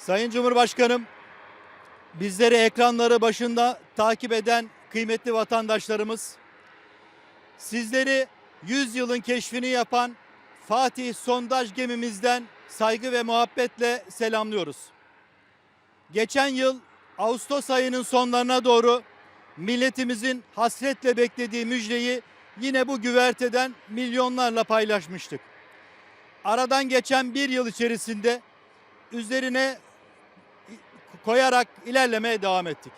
Sayın Cumhurbaşkanım, bizleri ekranları başında takip eden kıymetli vatandaşlarımız, sizleri 100 yılın keşfini yapan Fatih sondaj gemimizden saygı ve muhabbetle selamlıyoruz. Geçen yıl Ağustos ayının sonlarına doğru milletimizin hasretle beklediği müjdeyi yine bu güverteden milyonlarla paylaşmıştık. Aradan geçen bir yıl içerisinde üzerine koyarak ilerlemeye devam ettik.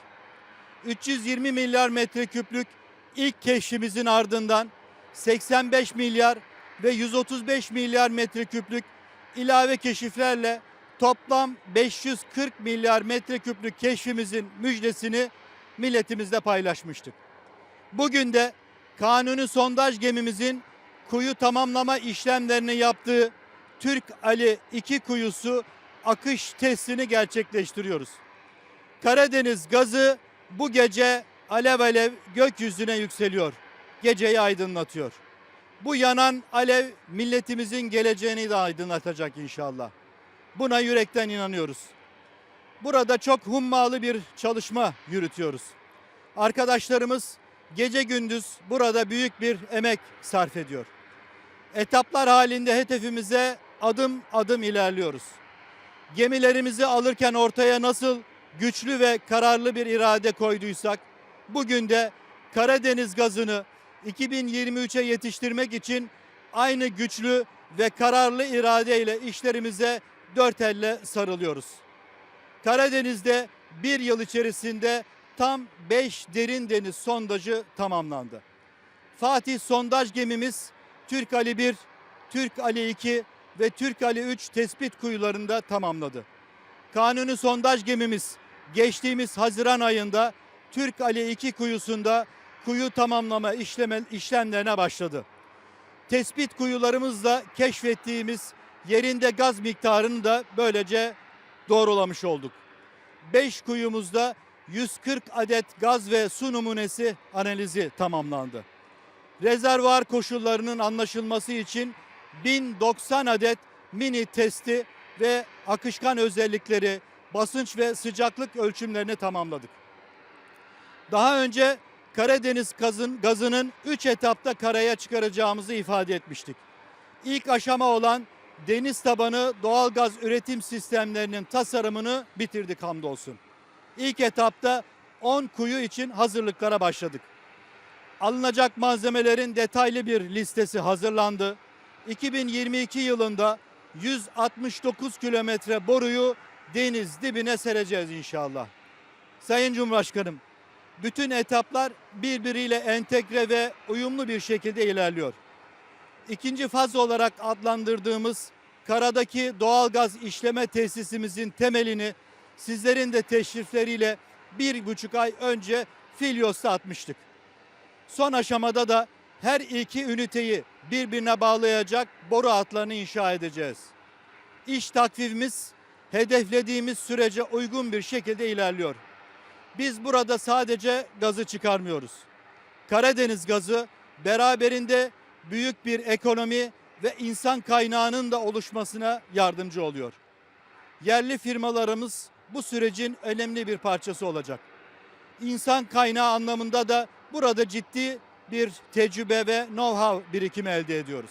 320 milyar metreküplük ilk keşfimizin ardından 85 milyar ve 135 milyar metreküplük ilave keşiflerle toplam 540 milyar metreküplük keşfimizin müjdesini milletimizle paylaşmıştık. Bugün de kanuni sondaj gemimizin kuyu tamamlama işlemlerini yaptığı Türk Ali 2 kuyusu akış testini gerçekleştiriyoruz. Karadeniz gazı bu gece alev alev gökyüzüne yükseliyor. Geceyi aydınlatıyor. Bu yanan alev milletimizin geleceğini de aydınlatacak inşallah. Buna yürekten inanıyoruz. Burada çok hummalı bir çalışma yürütüyoruz. Arkadaşlarımız gece gündüz burada büyük bir emek sarf ediyor. Etaplar halinde hedefimize adım adım ilerliyoruz. Gemilerimizi alırken ortaya nasıl güçlü ve kararlı bir irade koyduysak bugün de Karadeniz gazını 2023'e yetiştirmek için aynı güçlü ve kararlı iradeyle işlerimize dört elle sarılıyoruz. Karadeniz'de bir yıl içerisinde tam 5 derin deniz sondajı tamamlandı. Fatih sondaj gemimiz Türk Ali 1, Türk Ali 2 ve Türk Ali 3 tespit kuyularında tamamladı. Kanuni sondaj gemimiz geçtiğimiz Haziran ayında Türk Ali 2 kuyusunda kuyu tamamlama işleme, işlemlerine başladı. Tespit kuyularımızla keşfettiğimiz yerinde gaz miktarını da böylece doğrulamış olduk. 5 kuyumuzda 140 adet gaz ve su numunesi analizi tamamlandı. Rezervuar koşullarının anlaşılması için 1090 adet mini testi ve akışkan özellikleri, basınç ve sıcaklık ölçümlerini tamamladık. Daha önce Karadeniz gazın, gazının 3 etapta karaya çıkaracağımızı ifade etmiştik. İlk aşama olan deniz tabanı doğal gaz üretim sistemlerinin tasarımını bitirdik hamdolsun. İlk etapta 10 kuyu için hazırlıklara başladık. Alınacak malzemelerin detaylı bir listesi hazırlandı. 2022 yılında 169 kilometre boruyu deniz dibine sereceğiz inşallah. Sayın Cumhurbaşkanım, bütün etaplar birbiriyle entegre ve uyumlu bir şekilde ilerliyor. İkinci faz olarak adlandırdığımız karadaki doğalgaz işleme tesisimizin temelini sizlerin de teşrifleriyle bir buçuk ay önce Filyos'ta atmıştık. Son aşamada da her iki üniteyi birbirine bağlayacak boru hatlarını inşa edeceğiz. İş takvimimiz hedeflediğimiz sürece uygun bir şekilde ilerliyor. Biz burada sadece gazı çıkarmıyoruz. Karadeniz gazı beraberinde büyük bir ekonomi ve insan kaynağının da oluşmasına yardımcı oluyor. Yerli firmalarımız bu sürecin önemli bir parçası olacak. İnsan kaynağı anlamında da burada ciddi bir tecrübe ve know-how birikimi elde ediyoruz.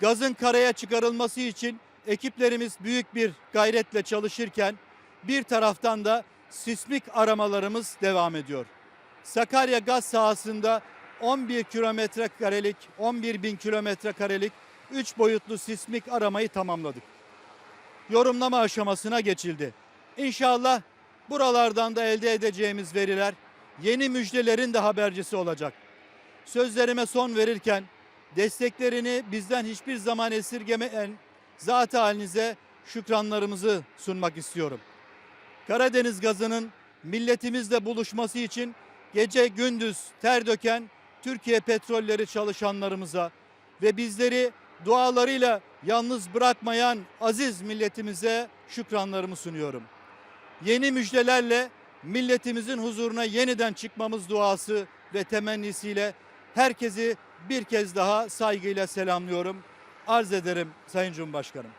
Gazın karaya çıkarılması için ekiplerimiz büyük bir gayretle çalışırken bir taraftan da sismik aramalarımız devam ediyor. Sakarya gaz sahasında 11 kilometre karelik, 11 bin kilometre karelik 3 boyutlu sismik aramayı tamamladık. Yorumlama aşamasına geçildi. İnşallah buralardan da elde edeceğimiz veriler yeni müjdelerin de habercisi olacak. Sözlerime son verirken desteklerini bizden hiçbir zaman esirgemeyen zat halinize şükranlarımızı sunmak istiyorum. Karadeniz gazının milletimizle buluşması için gece gündüz ter döken Türkiye petrolleri çalışanlarımıza ve bizleri dualarıyla yalnız bırakmayan aziz milletimize şükranlarımı sunuyorum. Yeni müjdelerle milletimizin huzuruna yeniden çıkmamız duası ve temennisiyle herkesi bir kez daha saygıyla selamlıyorum. Arz ederim Sayın Cumhurbaşkanım.